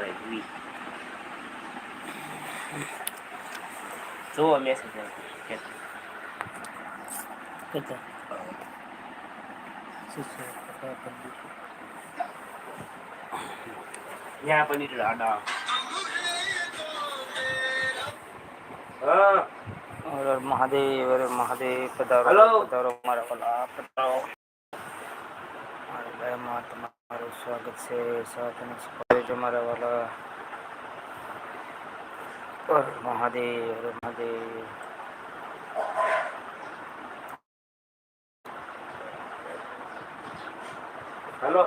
કરે ઈ જુઓ મેસેજ ત્યાં હર હર મહાદેવ મહાદેવ પધારો. પધારો મારા ભાઈમાં તમારું સ્વાગત છે સાથે જો મારા વાલા હર હર મહાદેવ હર હર મહાદેવ હલો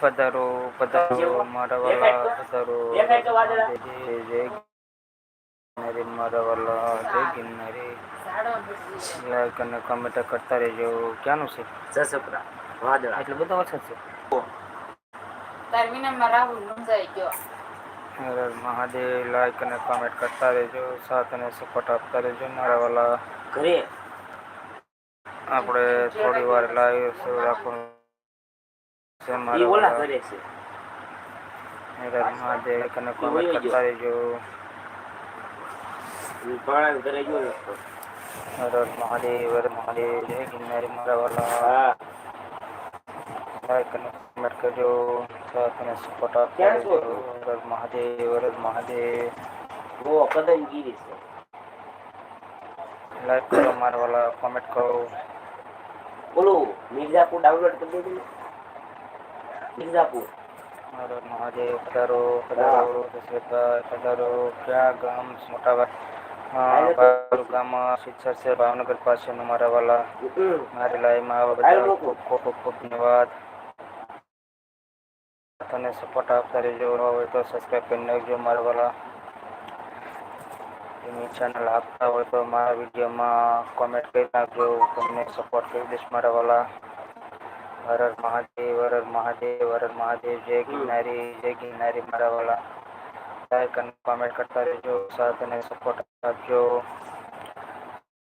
પધારો પધારો મારા વાલા પધારો? જય ગિરનારી મારા વાલા જય ગિરનારી. લાઈક અને કમેન્ટ કરતા રહેજો. ક્યાંનું છે? જસપરા વાદળા. એટલો બધો વરસાદ છે. રાહુલ મુંજાઈ ગયો. મહાદેવ લાઈક અને કમેન્ટ કરતા રહેજો. સાથ અને સપોર્ટ આપતા રહેજો મારા વાલા. ઘરે આપણે થોડી વાર લાઈવ શો રાખવાનું છે ઈ મારા ઓલા વાલા છે. હર હર મહાદેવ like અને કરતા રહેજો. ઈ પણ ઘરે હર હર મહાદેવ હર હર મહાદેવ જય ગિરનારી મારા વાલા. લાઈક અને કમેન્ટ કરજો. સાથ અને સપોર્ટ હર મહાદેવ હર મહાદેવ. ઓ કદમગીરી છે. લાઈક કરો મારા વાલા કોમેન્ટ કરો. બોલો મિર્ઝાપુર ડાઉનલોડ કરી દેજો ને. મિર્ઝાપુર હર હર મહાદેવ પધારો પધારો દશરથભાઈ પધારો ક્યાં ગામ મોટાભાઈ હા બારું ગામ શિક્ષર છે ભાવનગર પાસેનું મારા વાલા હમ. મારી લાઈવમાં આવા હાલો બધા લોકો. ખૂબ ખૂબ ખૂબ ધન્યવાદ તને સપોર્ટ આપતા રહેજો ન હોય તો સબસ્ક્રાઈબ કરી નાખજો મારા વાલા એની ચેનલ આપતા હોય તો મારા વિડીયોમાં કોમેન્ટ કરી નાખજો તમને સપોર્ટ કરી દઈશ મારા વાલા હર હર મહાદેવ હર હર મહાદેવ હર હર મહાદેવ જય ગિરનારી જય ગિરનારી મારા વાલા લાઈક અને કોમેન્ટ કરતા રહેજો સાથ અને સપોર્ટ આપજો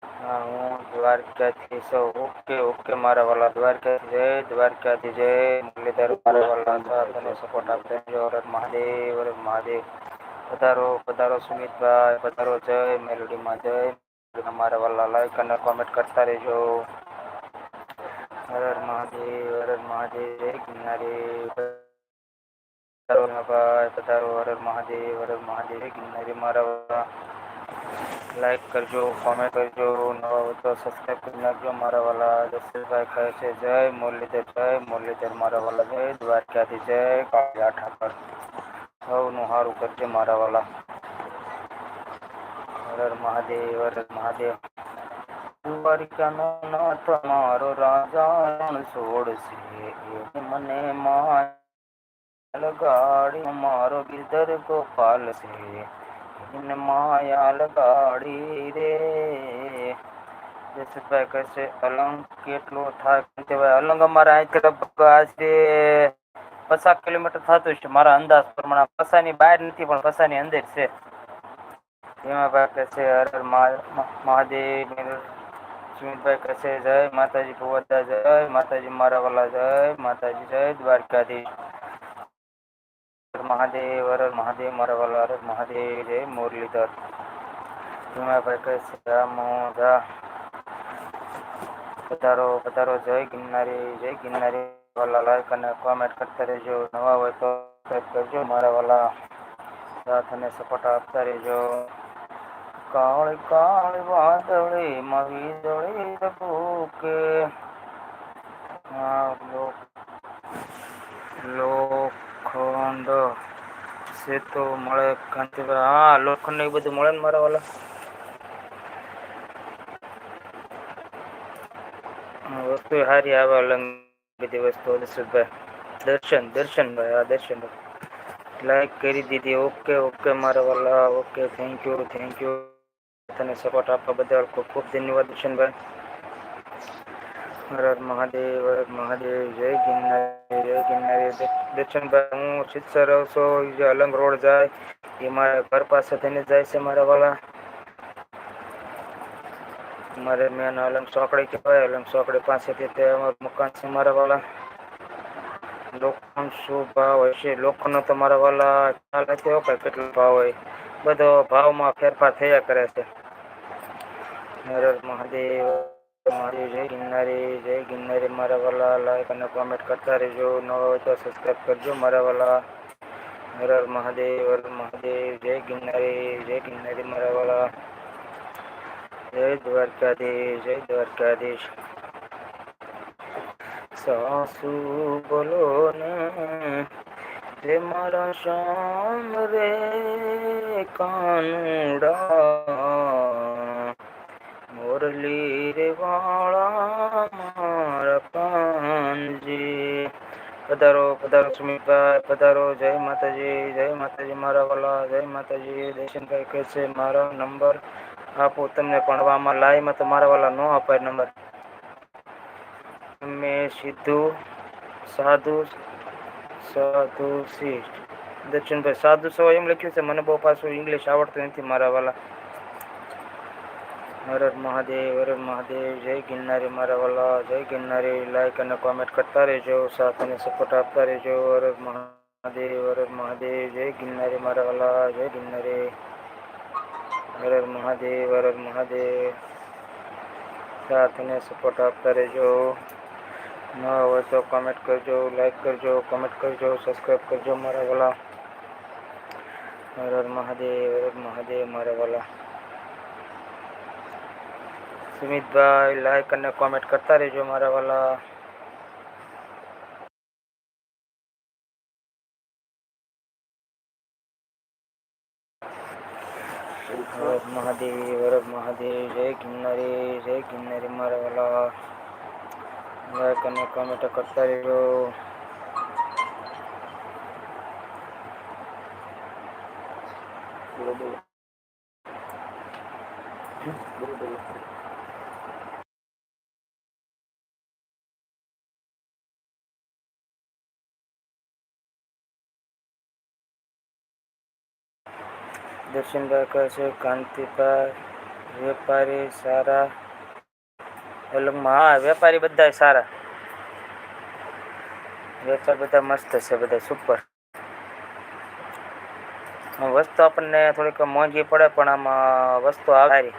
હા હું દ્વારકાથી છું ઓકે ઓકે મારા વાલા દ્વારકાથી જય દ્વારકાથી જય મુરલીધર મારા વાલા સાથ અને સપોર્ટ આપતા રહેજો હર હર મહાદેવ હર હર મહાદેવ પધારો પધારો સુમિતભાઈ પધારો જય મેલોડીમાં જય મેલોડીમાં મારા વાલા લાઈક અને કોમેન્ટ કરતા રહેજો હર હર મહાદેવ હર હર મહાદેવ જય ગિરનારી પધારો ભાઈ પધારો હર હર મહાદેવ હર હર મહાદેવ જય ગિરનારી મારા વાલા લાઈક કરજો કોમેન્ટ કરજો નવા હોય તો સબસ્ક્રાઈબ કરી નાખજો મારા વાલા દશરથભાઈ કહે છે જય મુરલીધર જય મુરલીધર મારા વાલા જય દ્વારકાથી જય કાળિયા ઠાકર સૌનું સારું કરજે મારા વાલા હર હર મહાદેવ હર હર મહાદેવ નાથ મારો રાજા છોડશે. મને માયા લગાડી મારો ગીધર ગોપાલ છે એને માયા લગાડી રે. જસભાઈ કહેશે, અલંગ કેટલો થાય કેમ કે ભાઈ અલંગ અમારા અહીંથી લગભગ આજે પચાસ કિલોમીટર થતું છે. મારા અંદાજ પ્રમાણે પસાની બહાર નથી, પણ પસાની અંદર છે. એમાં ભાઈ કહે છે હર હર મહા- મહા- મહાદેવ સુમિતભાઈ કહે છે જય માતાજી ભુવદા જય માતાજી મારા વાલા જય માતાજી જય દ્વારકાધીશ હર મહાદેવ હર હર મહાદેવ મારા વાલા હર હર મહાદેવ જય મુરલીધર ભીમાભાઈ કહે છે જા મો જા પધારો પધારો જય ગિરનારી જય ગિરનારી વાલા લાઈક અને કોમેન્ટ કરતા રહેજો નવા હોય તો સબસ્ક્રાઈબ કરજો મારા વાલા સાથ અને સપોર્ટ આપતા રહેજો કાળી કાળી વાદળી માં વીજળી ભૂકે લોખંડ છે તો મળે હા લોખંડ ને બધું મળે ને મારા વાલા? વસ્તુ સારી આવે અલંગ બધી વસ્તુ દશરથભાઈ દર્શન દર્શનભાઈ હા દર્શનભાઈ લાઈક કરી દીધી, ઓકે ઓકે મારા વાલા, okay thank you thank you તને સપોર્ટ આપવા બદલ ખૂબ ખૂબ ધન્યવાદ દર્શનભાઈ હર મહાદેવ હર મહાદેવ, જય ગિરનારી જય ગિરનારી. દર્શનભાઈ હું સિત્સર રહું જે અલંગ રોડ જાય એ મારા ઘર પાસે થઈને જાય છે મારા વાલા. મારે મેન અલંગ ચોકડી કહેવાય, અલંગ ચોકડી પાસેથી તે અમારું મકાન છે મારા વાલા. લોકોનો શું ભાવ હશે? લોકોનો તો મારા વાલા ખ્યાલ નથી હોતો કેટલો ભાવ હોય. બધો ભાવમાં ફેરફાર થયા કરે છે. હર હર મહાદેવ મહાદેવ જય ગિરનારી જય ગિરનારી મારા વાલા લાઈક અને કોમેન્ટ કરતા રહેજો. ન હોય તો સબસ્ક્રાઈબ કરજો મારા વાલા. હર હર મહાદેવ હર હર મહાદેવ, જય ગિરનારી જય ગિરનારી મારા વાલા. જય દ્વારકાધીશ જય દ્વારકાધીશ. સાસુ બોલો ને રે મારા શ્યામ રે કાનુડા મોરલી રે વાળા મારા કાનજી પધારો પધારો સુમિતભાઈ પધારો જય માતાજી જય માતાજી મારા વાલા જય માતાજી દર્શનભાઈ કહે છે મારો નંબર આપો તમને ભણવામાં લાઈમાં તો મારા વાલા ન અપાય નંબર મેં સીધું સાધુ સાધુ શિષ્ટ દર્શનભાઈ સાધુ સવા એમ લખ્યું છે મને બહુ પાછું ઇંગ્લિશ આવડતું નથી મારા વાલા હર હર મહાદેવ હર હર મહાદેવ જય ગિરનારી મારા વાલા જય ગિરનારી લાઈક અને કોમેન્ટ કરતા રહેજો, સાથ અને સપોર્ટ આપતા રહેજો, હર હર મહાદેવ, હર હર મહાદેવ, જય ગિરનારી મારા વાલા, જય ગિરનારી હર હર મહાદેવ, હર હર મહાદેવ, સાથ અને સપોર્ટ આપતા રહેજો। ન હોય તો કોમેન્ટ કરજો લાઈક કરજો કોમેન્ટ કરજો સબસ્ક્રાઈબ કરજો મારા વાલા હર હર મહાદેવ હર હર મહાદેવ મારા વાલા સુમિતભાઈ લાઈક અને કોમેન્ટ કરતા રહેજો મારા વાલા હર હર મહાદેવ હર હર મહાદેવ જય ગિરનારી જય ગિરનારી મારા વાલા લાઈક અને કમેન્ટ કરતા બોલો બોલો બોલો દર્શનભાઈ કહે છે કાંતિભાઈ વેપારી સારા અલગમાં હા, વેપારી બધા સારા. વેપાર બધા મસ્ત છે બધા સુપર વસ્તુ આપણને થોડીક મોંઘી પડે, પણ આમાં વસ્તુ સારી.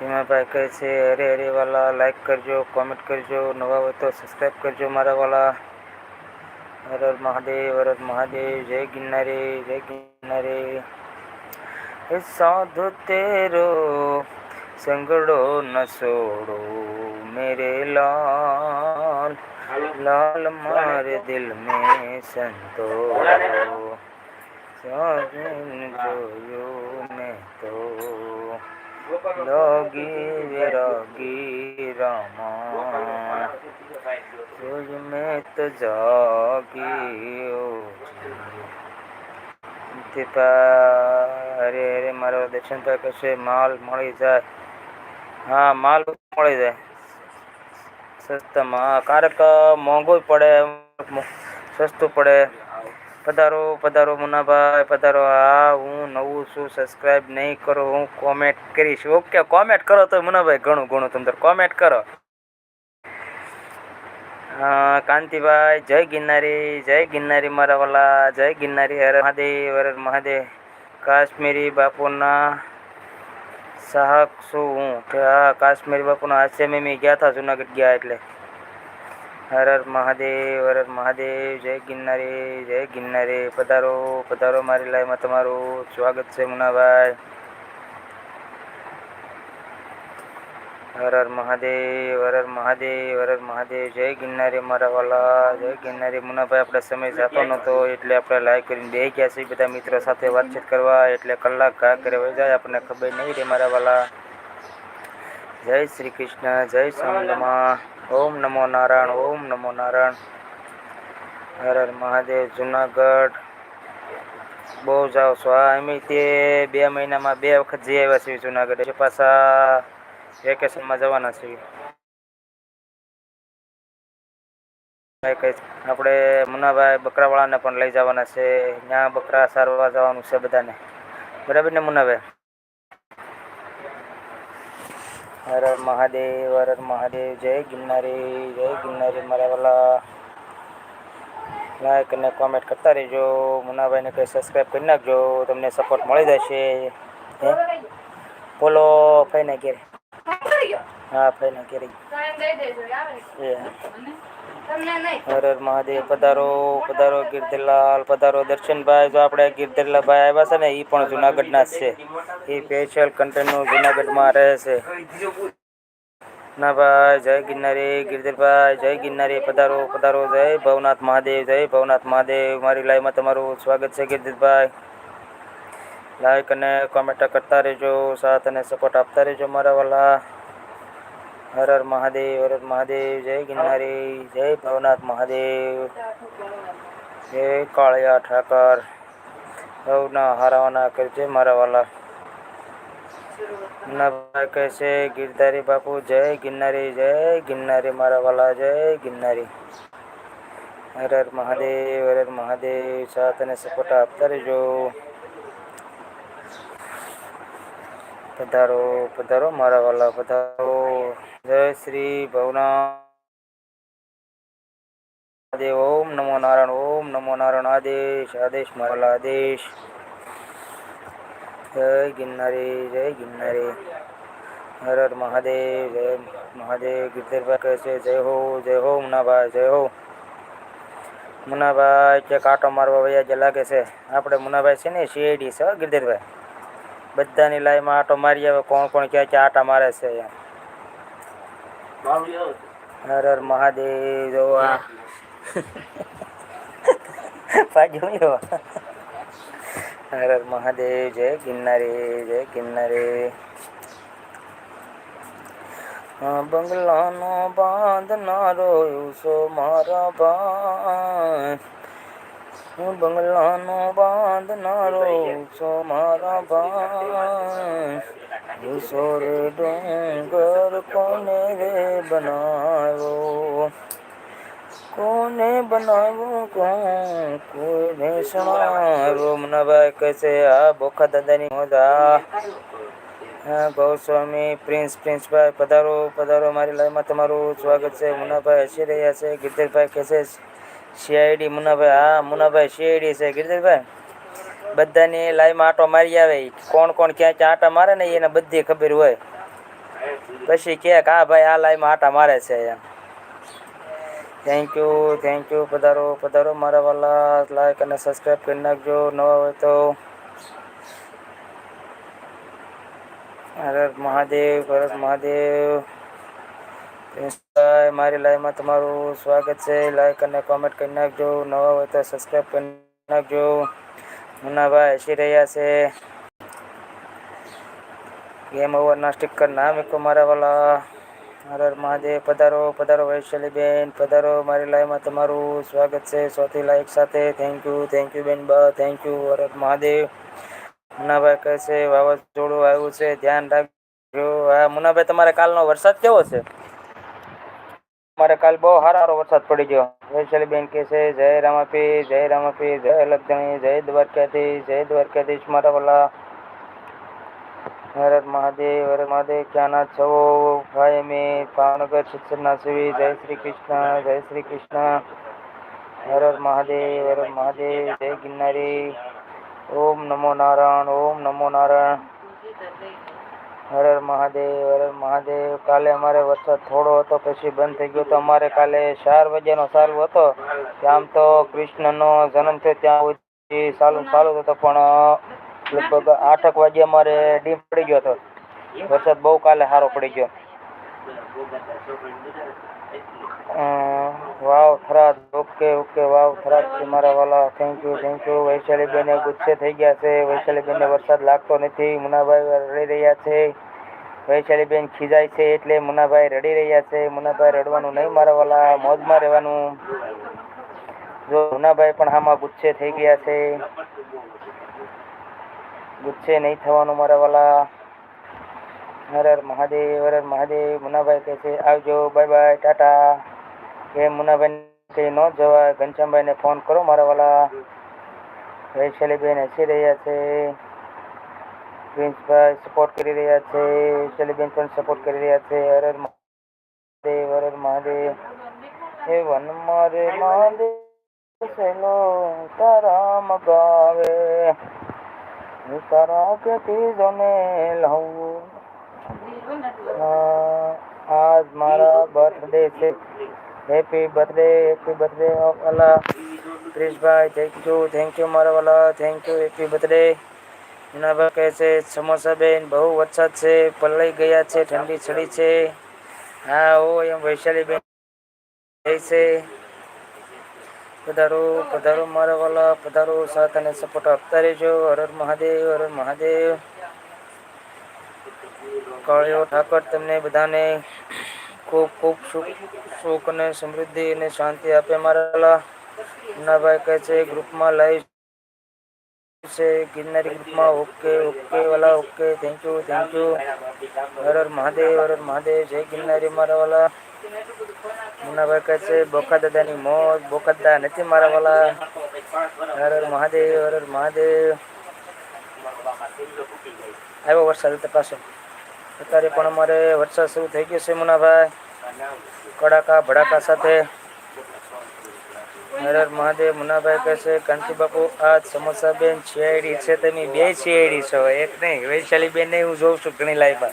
ભીમાભાઈ કહે છે, અરે અરે, વાલા લાઈક કરજો કોમેન્ટ કરજો, નવા હોય તો સબસ્ક્રાઈબ કરજો મારા વાલા. હર મહાદેવ હર મહાદેવ, જય ગિરનારી જય ગિરનારી. સાધુ તેરો સંગડો ન છોડો મેરે લાલ લાલ મારે દિલ में સંતો સાજન જોયો મેં તો લોગી વિરાગી રામા तुझ में तो जागी અરે અરે મારો દર્શન ભાઈ કશે માલ મળી જાય હા, માલ મળી જાય. સસ્તામાં. હા ક્યારેક મોંઘું પડે, સસ્તું પડે. પધારો પધારો મુનાભાઈ પધારો. હા, હું નવું છું સબસ્ક્રાઈબ નહીં કરો, હું કોમેન્ટ કરીશ. ઓકે કોમેન્ટ કરો તો મુનાભાઈ ઘણું ઘણું તમે કોમેન્ટ કરો. કાંતિભાઈ, જય ગિરનારી જય ગિરનારી મારા વાલા, જય ગિરનારી હર મહાદેવ હર મહાદેવ. કાશ્મીરી બાપુના સાહક છું હું. કે હા કાશ્મીર બાપુના હાસ્ય મેં મેં ગયા હતા જુનાગઢ ગયા એટલે. હર હર મહાદેવ, હર હર મહાદેવ, જય ગિરનારી જય ગિરનારી. પધારો પધારો મારી લાઈમાં તમારું. સ્વાગત છે મુનાભાઈ. હર હર મહાદેવ, હર હર મહાદેવ, હર હર મહાદેવ. જય ગિરનારી મારા વાલા, જય ગિરનારી મુનાભાઈ. આપણે સમય જતો નહોતો, એટલે આપણે લાઈક કરીને બે ગયા છીએ. બધા મિત્રો સાથે વાતચીત કરવા, એટલે કલાક ઘા કરે વહી જાય, આપણને ખબર નહીં રે મારા વાલા. જય શ્રી કૃષ્ણ, જય સ્વામિનારાયણ. ઓમ નમો નારાયણ, ઓમ નમો નારાયણ. હર હર મહાદેવ, જુનાગઢ. બહુ જાઓ અમે તે બે મહિનામાં બે વખત જઈ આવ્યા છીએ જુનાગઢ. પાછા વેકેશનમાં જવાના છીએ. આપણે મુનાભાઈ બકરાવાળાને પણ લઈ જવાના છે. ત્યાં બકરા સારવા જવાનું છે બધાને. બરાબર ને મુનાભાઈ હર મહાદેવ હર મહાદેવ, જય ગિરનારી જય ગિરનારી મારા વાલા. લાઈક અને કોમેન્ટ કરતા રહેજો. મુનાભાઈને કંઈ સબસ્ક્રાઈબ કરી નાખજો. તમને સપોર્ટ મળી જશે. બોલો ફઈને ઘેર. હા ફઈને ઘેર એ હર હર મહાદેવ પધારો પધારો ગિરધરલાલ પધારો દર્શનભાઈ. જો આપણે ગિરધરલાભાઈ આવ્યા છે ને એ પણ જુનાગઢના જ છે. એ સ્પેશિયલ કન્ટેનનું જુનાગઢમાં રહે છે. ના ભાઈ જય ગિરનારી ગિરધરભાઈ જય ગિરનારી પધારો પધારો જય ભવનાથ મહાદેવ જય ભવનાથ મહાદેવ. મારી લાઈવમાં તમારું સ્વાગત છે ગિરધરભાઈ. લાઈક અને કોમેન્ટ કરતા રહેજો સાથ અને સપોર્ટ આપતા રહેજો મારા વાલા. હર હર મહાદેવ, હર હર મહાદેવ, જય ગિરનારી, જય ભવનાથ મહાદેવ. જય કાળિયા ઠાકર. સૌના હારાવાના કરજે મારા વાલા. મુન્નાભાઈ કહે છે ગિરધારી બાપુ, જય ગિરનારી જય ગિરનારી મારા વાલા, જય ગિરનારી. હર હર મહાદેવ, હર હર મહાદેવ, સાથ અને સપોર્ટ આપતા રહેજો. પધારો પધારો મારા વાલા, પધારો. જય શ્રી ભવનાથ દેવ ઓમ નમો નારાયણ ઓમ નમો નારાયણ આદેશ આદેશ મારા વાલા આદેશ જય ગિરનારી જય ગિરનારી હર હર મહાદેવ જય મહાદેવ ગિરધરભાઈ કહે છે જય હો જય હો મુનાભાઈ જય હો મુનાભાઈ કે કાંટો મારવા વયા જે લાગે છે આપણે મુનાભાઈ છે ને સીઆઈડી છે હો ગિરધરભાઈ બધાની લાઈમાં આટો મારી આવે કોણ કોણ ક્યાં ક્યાં આટા મારે છે એમ બાવળી આવો હર હર મહાદેવ જોવા પાછું જોવા હર હર મહાદેવ જય કિન્નારી જય આ બંગલાનો બાંધનારો યુસો મારા ભાઈ. હું બંગલાનો બાંધનારો છો મારા ભાઈ. યુસો રે ડુંગર કોને રે બનાવ્યો કોને બનાવ્યું કોણ કોઈને સણાવ્યો મુનાભાઈ કહે છે આ બોખા દાદાની મોજા હા ગૌસ્વામી પ્રિન્સ પ્રિન્સભાઈ પધારો પધારો મારી લાઈવમાં તમારું સ્વાગત છે મુનાભાઈ હસી રહ્યા છે ગિરધરભાઈ કહે છે સીઆઈડી મુનાભાઈ હા મુનાભાઈ સીઆઈડી છે ગિરધરભાઈ બધાની લાઈમાં આંટો મારી આવે. કોણ કોણ ક્યાં ક્યાં આટા મારે ને એને બધી ખબર હોય. પછી કે હા ભાઈ, આ લાઈમાં આંટા મારે છે એમ. થેન્ક યુ થેન્ક યુ પધારો પધારો મારા વાલા. લાઈક અને સબસ્ક્રાઈબ કરી નાખજો. નવા હોય તો. હર મહાદેવ હર મહાદેવ. મારી લાઈવમાં તમારું સ્વાગત છે. લાઈક અને કોમેન્ટ કરી નાખજો. નવા હોય તો સબસ્ક્રાઈબ કરી નાખજો. મુન્નાભાઈ હસી રહ્યા છે. ગેમ ઓવરના સ્ટીકર ના મેકો મારા વાલા. હર મહાદેવ, પધારો પધારો વૈશાલીબેન, પધારો મારી લાઈવમાં તમારું સ્વાગત છે. સૌથી લાઈક સાથે થેન્ક યુ થેન્ક યુ બેન, બા થેન્ક યુ હર મહાદેવ. મુન્નાભાઈ કહે છે, વાવાઝોડું આવ્યું છે, ધ્યાન રાખજો. હા, મુન્નાભાઈ, તમારે કાલનો વરસાદ કેવો છે? મારે કાલ બહુ સારો સારો વરસાદ પડી ગયો વૈશાલીબેન કહે છે જય રામાપી જય રામાપી જય લક્ષણી જય દ્વારકાધીશ જય દ્વારકાધીશ મારા વાલા હર હર મહાદેવ હર હર મહાદેવ ક્યાં ના છો ભાઈ અમે ભાવનગર શિક્ષણના સેવી જય શ્રી કૃષ્ણ જય શ્રી કૃષ્ણ હર હર મહાદેવ હર હર મહાદેવ જય ગિરનારી ઓમ નમો નારાયણ ઓમ નમો નારાયણ હર હર મહાદેવ, હર હર મહાદેવ. કાલે અમારે વરસાદ થોડો હતો, પછી બંધ થઈ ગયો તો અમારે કાલે ચાર વાગ્યાનો સારું હતો. આમ તો કૃષ્ણનો જન્મ થયો ત્યાં સુધી સારું સારું હતો, પણ લગભગ આઠક વાગે અમારે ડીમ પડી ગયો હતો. વરસાદ બહુ કાલે સારો પડી ગયો. વાવ થરાદ, ઓકે ઓકે, વાવ થરાદ છે વાલા થેન્ક યુ થેન્ક યુ વૈશાલીબેન ગુસ્સે થઈ ગયા છે. વૈશાલીબેનને વરસાદ લાગતો નથી. મુનાભાઈ રડી રહ્યા છે. વૈશાલીબેન ખીજાય છે એટલે મુનાભાઈ રડી રહ્યા છે. મુનાભાઈ રડવાનું નહીં મારા વાલા મોજમાં રહેવાનું. જો મુનાભાઈ પણ આમાં ગુસ્સે થઈ ગયા છે. ગુસ્સે નહીં થવાનું મારા વાલા હર હર મહાદેવ હર હર મહાદેવ મુનાભાઈ કહે છે આવજો બાય બાય ટાટા. એ મુનાભાઈ ન ન જવાય ઘનશ્યામભાઈને ફોન કરો મારા વાલા. વૈશાલીબેન હસી રહ્યા છે. પ્રિન્સભાઈ સપોર્ટ કરી રહ્યા છે. વૈશાલીબેન પણ સપોર્ટ કરી રહ્યા છે. હર હર મહાદેવ હર હર મહાદેવ. હે વન મારે મહાદેવ સેલો તારા મગાવે તારા કે તીજોને અ, આજ મારા બર્થડે છે. હેપી બર્થડે હેપી બર્થડે અલા Krishbhai thank you thank you મારા વાલા. Thank you happy birthday Minabhai કહે છે, સમોસા બેન, બહુ વરસાદ છે, પલળી ગયા છે, ઠંડી ચડી છે. હા, ઓ એમ વૈશાલી બેન. કહે છે. પધારો પધારો મારા વાલા, પધારો સાથ અને સપોર્ટ આપતા રહેજો. હર મહાદેવ હર મહાદેવ. કાળિયો ઠાકર તમને બધાને ખૂબ ખૂબ સુખ સુખ અને સમૃદ્ધિ અને શાંતિ આપે મારા વાલા મુન્નાભાઈ કહે છે, ગ્રુપમાં લાઈવ છે, ગિરનારી ગ્રુપમાં ઓકે ઓકે વાલા, okay thank you thank you Har Har Mahadev, Har Har Mahadev, જય ગિરનારી મારા વાલા. મુન્નાભાઈ કહે છે બોકા દાદાની મોજ બોકા દાદા નથી મારા વાલા. હર હર મહાદેવ, હર હર મહાદેવ. આવ્યો વરસાદ તો પાછો અત્યારે પણ અમારે વરસાદ શરૂ થઈ ગયો છે મુનાભાઈ. કડાકા ભડાકા સાથે. હર મહાદેવ મુનાભાઈ કહે છે કાંતિ બાપુ આ સમોસા બેન છેડી છે તમે બે છેડી છો. એક નહીં વૈશાલી બેન નહીં હું જોઉં છું ઘણી લાઈફમાં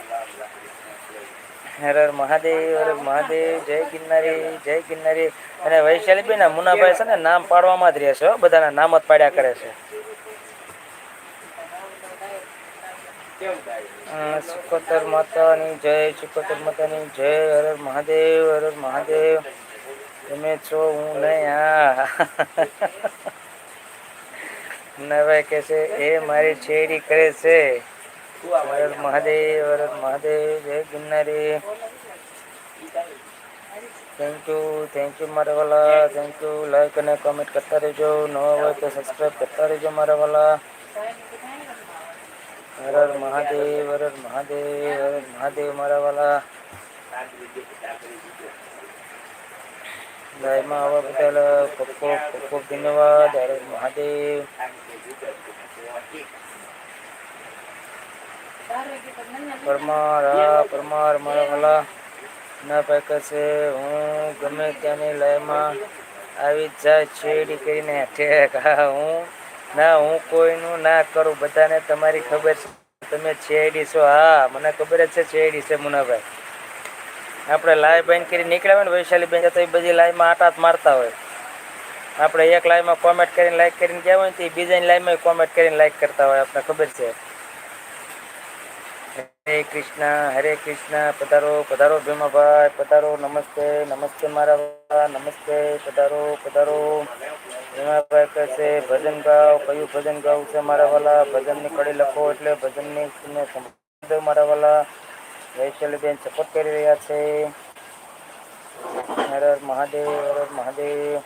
હર મહાદેવ હર મહાદેવ જય ગિરનારી જય ગિરનારી. અને વૈશાલી બેન મુનાભાઈ છે ને નામ પાડવામાં જ રહે હો, બધાના નામ જ પાડ્યા કરે છે. અ, સુકોતર માતાની જય સુકોતર માતાની જય, હર મહાદેવ હર મહાદેવ. તમે છો, હું નહીં, હા. મુન્નાભાઈ કહે છે એ મારી છેડી કરે છે. હર મહાદેવ હર મહાદેવ, જય Girnari. Thank you thank you મારા વાલા. થેન્ક યુ લાઈક અને કમેન્ટ કરતા રહેજો. નવા હોય તો સબસ્ક્રાઈબ કરતા રહેજો મારા વાલા. હર હર મહાદેવ હર હર મહાદેવ હર મહાદેવ મારા વાલા. લાઈવમાં આવવા બદલ ખૂબ ખૂબ ખૂબ ખૂબ ધન્યવાદ. હર હર મહાદેવ. પરમાર હા પરમાર મારા વાલા. ના પાકે છે હું ગમે ત્યાંની લાઈવમાં આવી જ જાય, છેડી કરીને ઠેક. હા, હું ના, હું કોઈનું ના કરું. બધાને તમારી ખબર છે. તમે છેડી છો. હા, મને ખબર જ છે છેડી છે મુનાભાઈ. આપણે લાઈ બેન કરી નીકળ્યા હોય ને વૈશાલી બેન તો એ બધી લાઈનમાં આટાત મારતા હોય. આપણે એક લાઈવમાં કોમેન્ટ કરીને લાઈક કરીને ગયા હોય ને તો એ બીજાની લાઈનમાં કોમેન્ટ કરીને લાઈક કરતા હોય. આપણે ખબર છે. હરે કૃષ્ણ હરે કૃષ્ણ, પધારો પધારો ભીમાભાઈ, પધારો, નમસ્તે નમસ્તે મારા નમસ્તે, પધારો પધારો. ભીમાભાઈ કહે છે, ભજન ગાઓ. કયું ભજન ગાવું છે મારા વાલા? ભજનની કડી લખો એટલે ભજનની સંબંધ મારા વાલા. વૈશાલીબેન સપોર્ટ કરી રહ્યા છે. હર મહાદેવ હર મહાદેવ.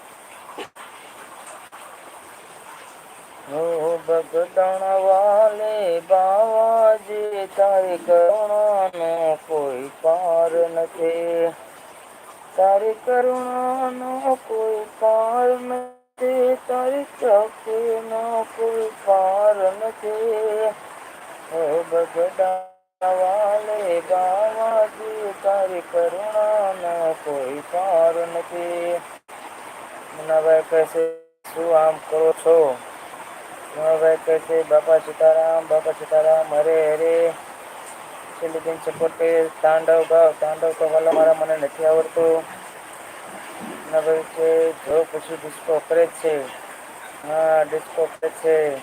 હું બગદણ વાલે બાવાજી તારી કરુણાનો કોઈ પાર નથી. તારી કરુણાનો કોઈ પાર નથી. તારી શક્તિનો કોઈ પાર નથી. હે બગદણ વાલે બાવાજી તારી કરુણાનો કોઈ પાર નથી. મુનાભાઈ કહેશે શું આમ કરો છો? મુનાભાઈ કહે છે, બાપા સીતારામ બાપા સીતારામ, હરે હરે. છેલ્લી દિન સપોર્ટ કરીએ તાંડવ ગાવ. તાંડવ તો વાલા મારા મને નથી આવડતું. મુનાભાઈ છે, જો પછી ડિસ્કો કરે છે. હા ડિસ્કો કરે છે.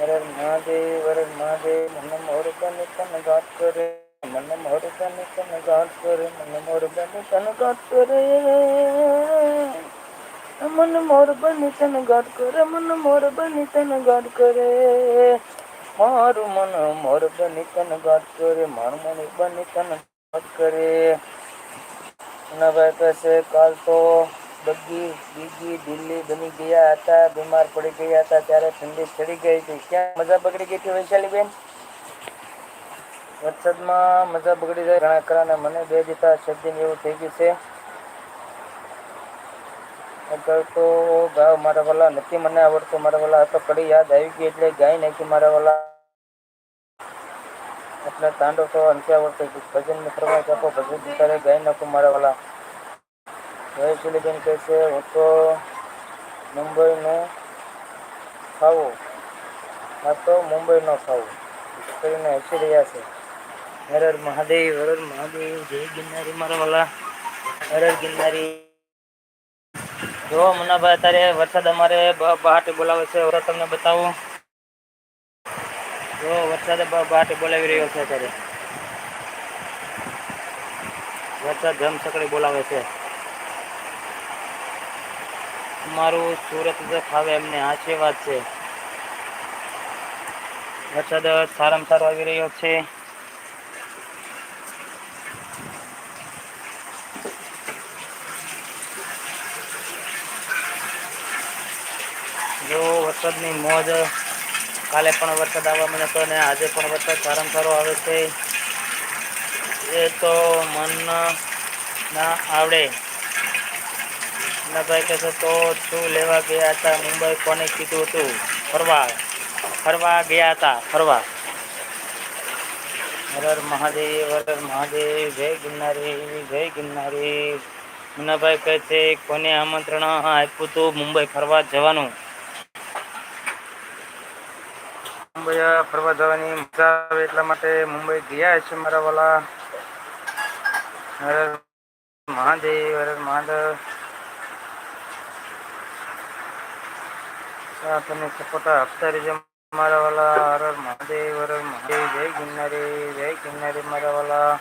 વરદ મહાદેવ હરે મહાદેવ મને મોર બની તને ગાત કરે. મને મોર બની તને ગાત કરે મને મોર બની તને ગાત કરે. મન મોર બની તને ગાટ કરે મન મોર બની તને ગાટ કરે મારું મન મોર બની તન ગાત કરે મારું મન બની તન ગાત કરે ભાઈ કહેશે કાલ તો બગી બીજી દિલ્હી બની ગયા હતા બીમાર પડી ગયા હતા ત્યારે ઠંડી ચડી ગઈ હતી ક્યાં મજા બગડી ગઈ હતી વૈશાલીબેન વરસાદમાં મજા બગડી જાય ઘણા ખરાને મને બે દીધા શરદી એવું થઈ ગયું છે આગળ તો ગાવ મારા વાલા નથી, મને આવડતું મારા વાલા તો કડી યાદ આવી ગઈ એટલે ગાઈ નાખી મારા વાલા. એટલે તાંડો તો અંતે આવડતો ભજન ને ફરવા આપો ભજન ગીતારે ગાઈ નાખું મારા વાલા. વૈશાલીબેન કહે છે હું તો મુંબઈનું ખાવું આ તો મુંબઈનો ખાવું કરીને હસી રહ્યા છે. હર હર મહાદેવ, હર હર મહાદેવ, જય ગિરનારી મારા વાલા. હર હર ગિરનારી. જો, મુન્નાભાઈ, અત્યારે વરસાદ અમારે બહાટે બોલાવે છે તમને બતાવું. જો, વરસાદ બહાટે બોલાવી રહ્યો છે અત્યારે. વરસાદ ધમસકડી બોલાવે છે. મારું સુરત ફાવે એમને આશીર્વાદ છે. વરસાદ સારામાં સારો આવી રહ્યો છે. જો વરસાદની મોજ કાલે પણ વરસાદ આવવા મને તો ને આજે પણ વરસાદ સારામાં સારો આવે છે. એ તો મન ના આવડે ભાઈ કહેશે તો શું લેવા ગયા હતા? મુંબઈ કોને કીધું હતું? ફરવા. ફરવા ગયા હતા, ફરવા. હર હર મહાદેવ, હર હર મહાદેવ, જય ગિરનારી જય ગિરનારી. મુન્નાભાઈ કહે છે, કોને આમંત્રણ આપ્યું હતું મુંબઈ ફરવા જવાનું? મુંબઈ ફરવા જવાની મજા આવે એટલા માટે મુંબઈ ગયા છે મારા વાલા. મહાદેવ, હર મહાદેવ. અને સપોર્ટ આપતા રહેજો મારા વાલા. હર મહાદેવ હર મહાદેવ. જય ગિરનારી જય ગિરનારી મારા વાલા.